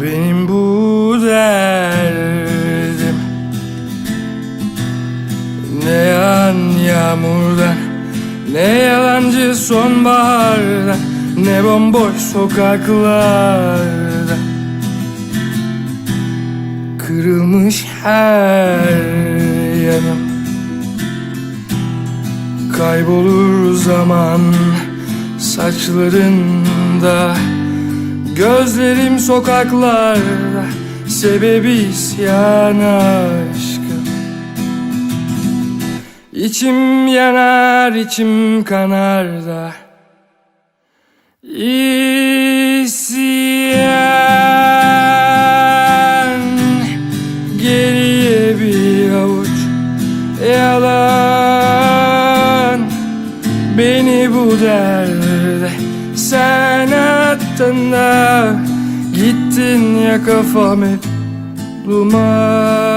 Benim bu derdim. Ne yağan yağmurdan Ne yalancı sonbahardan Ne bomboş sokaklarda. Kırılmış her yanım. Kaybolur zaman saçlarında Gözlerim sokaklarda Sebebi isyan aşkım İçim yanar içim kanar da. İsyan. Geriye bir avuç. Yalan Beni bu derde sen attın da Gittin ya kafam hep duman